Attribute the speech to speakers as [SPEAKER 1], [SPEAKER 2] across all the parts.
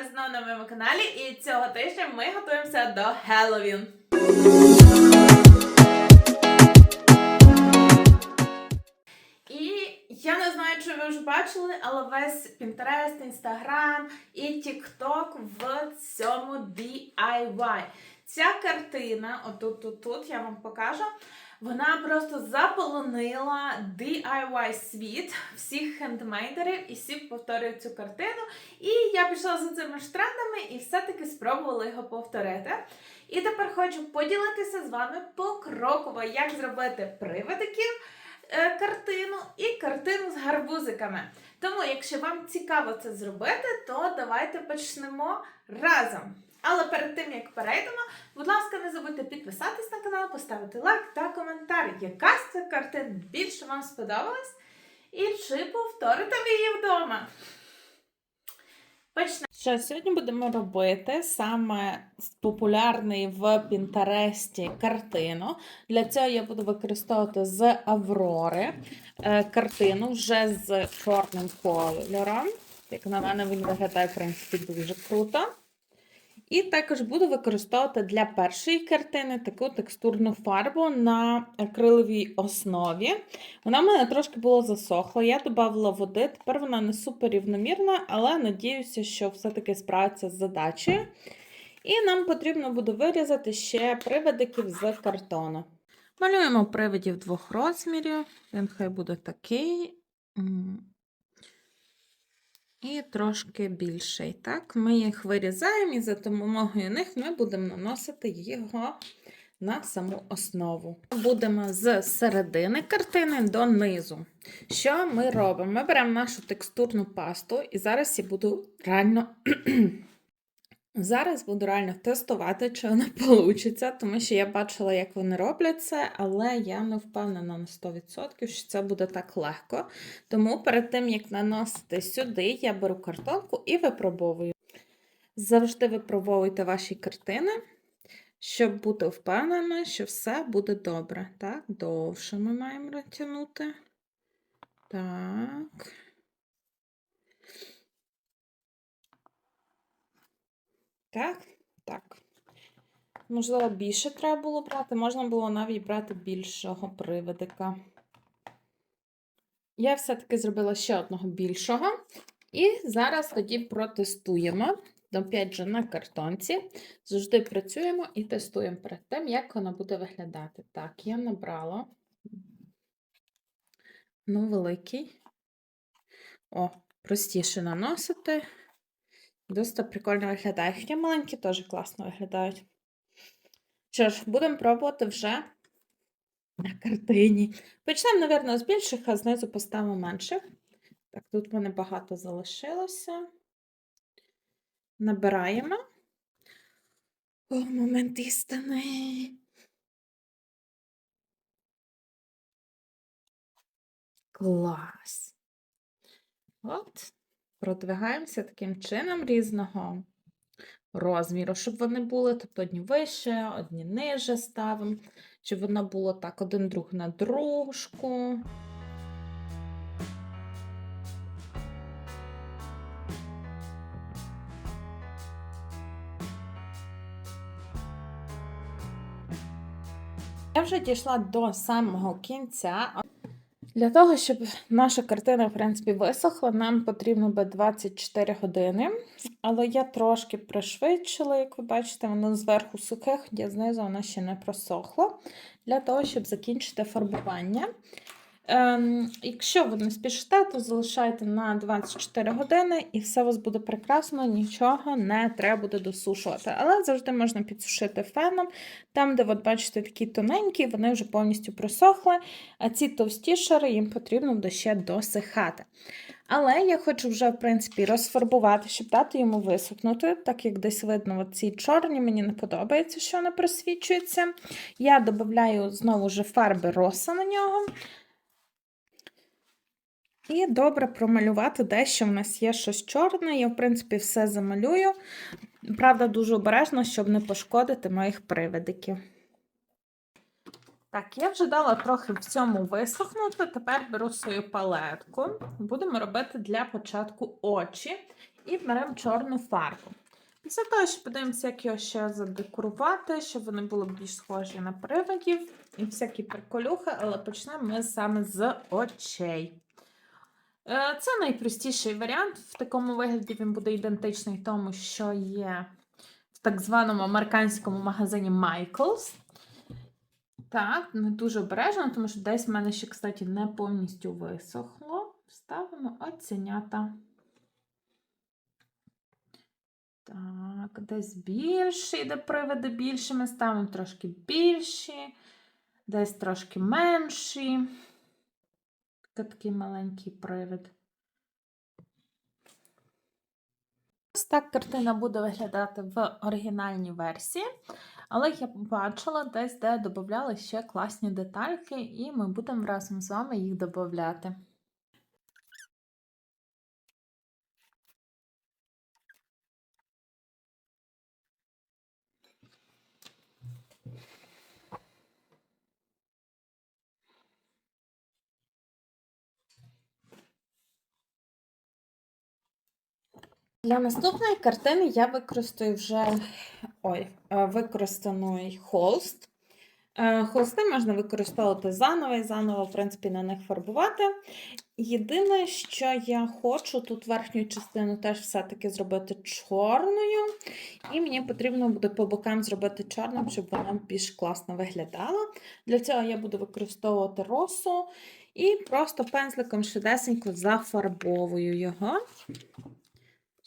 [SPEAKER 1] вас знову на моєму каналі, і цього тижня ми готуємося до Хеллоуін. І я не знаю, чи ви вже бачили, але весь Pinterest, Instagram і TikTok в цьому DIY. Ця картина, отут, тут, тут, я вам покажу. Вона просто заполонила DIY світ всіх хендмейдерів і всі повторюють цю картину. І я пішла за цими ж трендами і все-таки спробувала його повторити. І тепер хочу поділитися з вами покроково, як зробити привидиків е, картину і картину з гарбузиками. Тому, якщо вам цікаво це зробити, то давайте почнемо разом. Але перед тим як перейдемо, будь ласка, не забудьте підписатись на канал, поставити лайк та коментар, яка з цих картин більше вам сподобалась, і чи повторите ви її вдома. Почнемо. Що сьогодні будемо робити саме популярний в Пінтересті картину. Для цього я буду використовувати з Аврори е, картину вже з чорним кольором. Як на мене, він виглядає, в принципі, дуже круто. І також буду використовувати для першої картини таку текстурну фарбу на акриловій основі. Вона в мене трошки була засохла, я додавала води, тепер вона не супер рівномірна, але надіюся, що все-таки справиться з задачею. І нам потрібно буде вирізати ще привидиків з картону. Малюємо привидів двох розмірів. Він хай буде такий. І трошки більший. Так, ми їх вирізаємо, і за допомогою них ми будемо наносити його на саму основу. Будемо з середини картини до низу. Що ми робимо? Ми беремо нашу текстурну пасту, і зараз я буду реально. Зараз буду реально тестувати, чи вона вийде, тому що я бачила, як вони роблять це, але я не впевнена на 100%, що це буде так легко. Тому перед тим, як наносити сюди, я беру картонку і випробовую. Завжди випробовуйте ваші картини, щоб бути впевненими, що все буде добре. Так, довше ми маємо розтягнути. Так. Так, так. Можливо, більше треба було брати, можна було навіть брати більшого привидика. Я все-таки зробила ще одного більшого. І зараз тоді протестуємо. Опять же, на картонці. Завжди працюємо і тестуємо перед тим, як воно буде виглядати. Так, я набрала. Ну, великий. О, простіше наносити. Досить прикольно виглядає. Хоча маленькі теж класно виглядають. Що ж, будемо пробувати вже на картині. Почнемо, мабуть, з більших, а знизу поставимо менших. Так, тут в мене багато залишилося. Набираємо. О, момент істини. Клас. От. Продвигаємося таким чином різного розміру, щоб вони були, тобто одні вище, одні ниже ставимо, щоб воно було так один друг на дружку. Я вже дійшла до самого кінця. Для того, щоб наша картина, в принципі, висохла, нам потрібно би 24 години. Але я трошки пришвидшила, як ви бачите, воно зверху сухе, хоча знизу воно ще не просохло. Для того, щоб закінчити фарбування. Ем, якщо ви не спішите, то залишайте на 24 години і все у вас буде прекрасно, нічого не треба буде досушувати. Але завжди можна підсушити феном. Там, де, от бачите, такі тоненькі, вони вже повністю просохли, а ці товсті шари їм потрібно буде ще досихати. Але я хочу вже, в принципі, розфарбувати, щоб дати йому висохнути, так як десь видно, ці чорні, мені не подобається, що вони просвічуються. Я додаю знову ж фарби роса на нього. І добре промалювати дещо в нас є щось чорне. Я, в принципі, все замалюю. Правда, дуже обережно, щоб не пошкодити моїх привидиків. Так, я вже дала трохи в цьому висохнути. Тепер беру свою палетку. Будемо робити для початку очі і беремо чорну фарбу. Після того, що подивимося, як його ще задекорувати, щоб вони були більш схожі на привидів і всякі приколюхи, але почнемо ми саме з очей. Е, Це найпростіший варіант. В такому вигляді він буде ідентичний тому, що є в так званому американському магазині Michaels. Так, не дуже обережно, тому що десь в мене ще, кстати, не повністю висохло. Ставимо оцінята. Так, десь більший, де приводи більшими, ставимо трошки більші, десь трошки менші. Такий такий маленький привид. Ось так картина буде виглядати в оригінальній версії. Але я побачила десь, де додавали ще класні детальки, і ми будемо разом з вами їх додати. Для наступної картини я використаю вже ой, е, використаний холст. Е, Холсти можна використовувати заново і заново, в принципі, на них фарбувати. Єдине, що я хочу тут верхню частину теж все-таки зробити чорною. І мені потрібно буде по бокам зробити чорним, щоб вона більш класно виглядала. Для цього я буду використовувати росу і просто пензликом швидесенько зафарбовую його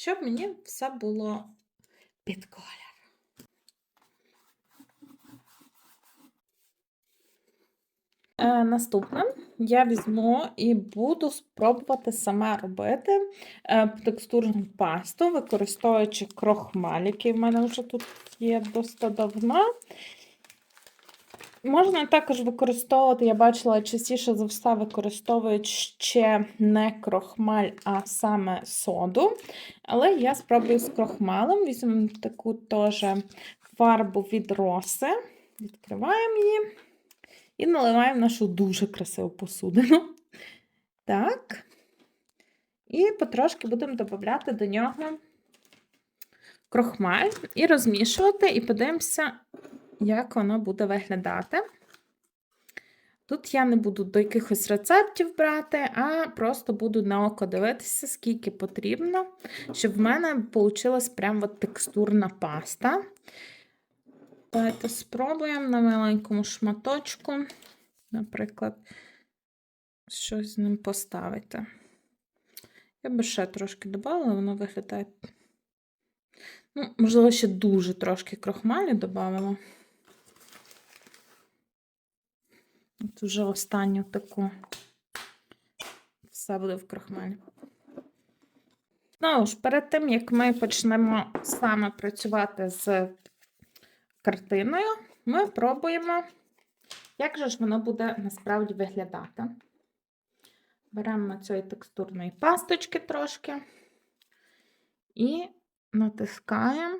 [SPEAKER 1] щоб мені все було під колір. Е, наступне я візьму і буду спробувати саме робити е, текстурну пасту, використовуючи крохмаль, який в мене вже тут є досить давно. Можна також використовувати, я бачила, частіше за все використовують ще не крохмаль, а саме соду. Але я спробую з крохмалем. Візьмемо таку теж фарбу від роси, відкриваємо її і наливаємо нашу дуже красиву посудину. Так. І потрошки будемо додати до нього крохмаль і розмішувати, і подивимося, як воно буде виглядати. Тут я не буду до якихось рецептів брати, а просто буду на око дивитися, скільки потрібно, щоб в мене вийшла прям от текстурна паста. Давайте спробуємо на маленькому шматочку, наприклад, щось з ним поставити. Я би ще трошки додала, воно виглядає. Ну, можливо, ще дуже трошки крохмалю додамо. От вже останню таку все буде в крахмалі. Знову ж, перед тим, як ми почнемо саме працювати з картиною, ми пробуємо, як же ж воно буде насправді виглядати. Беремо цієї текстурної пасточки трошки і натискаємо,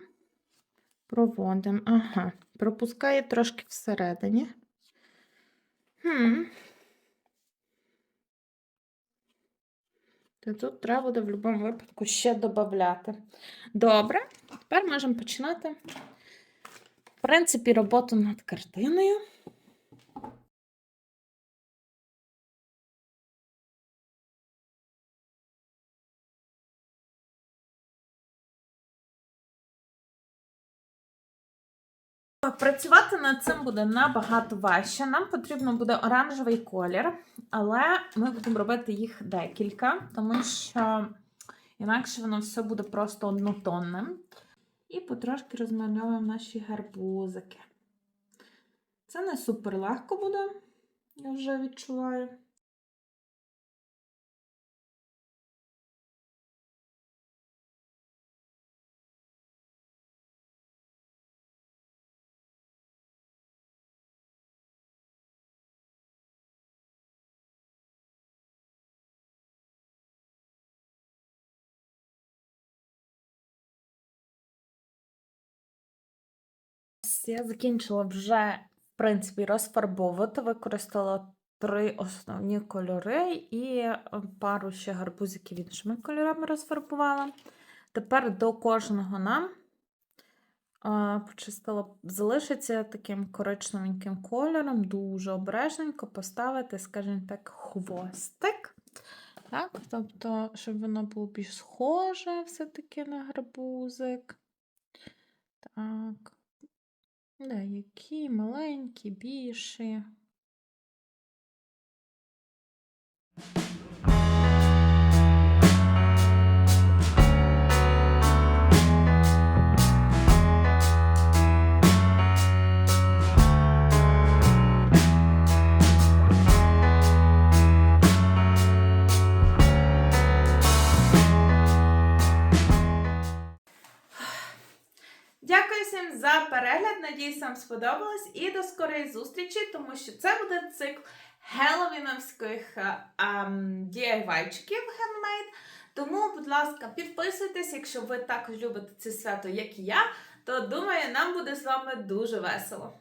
[SPEAKER 1] проводимо. Ага, пропускає трошки всередині. Хм. То тут треба буде в будь-якому випадку ще додати. Добре, тепер можемо починати, в принципі, роботу над картиною. Працювати над цим буде набагато важче. Нам потрібно буде оранжевий колір, але ми будемо робити їх декілька, тому що інакше воно все буде просто однотонним. І потрошки розмальовуємо наші гарбузики. Це не супер легко буде, я вже відчуваю. Я закінчила вже в принципі, розфарбовувати. Використала три основні кольори і е, пару ще гарбузиків іншими кольорами розфарбувала. Тепер до кожного нам а, почистила, залишиться таким коричневеньким кольором, дуже обережненько поставити, скажімо так, хвостик. Так, тобто, щоб воно було більш схоже все-таки на гарбузик. Так. Деякі маленькі, більші. Вам сподобалось. І до скорої зустрічі, тому що це буде цикл геловіновських е, ем, DIY-чиків handmade. Тому, будь ласка, підписуйтесь, якщо ви також любите це свято, як і я, то думаю, нам буде з вами дуже весело.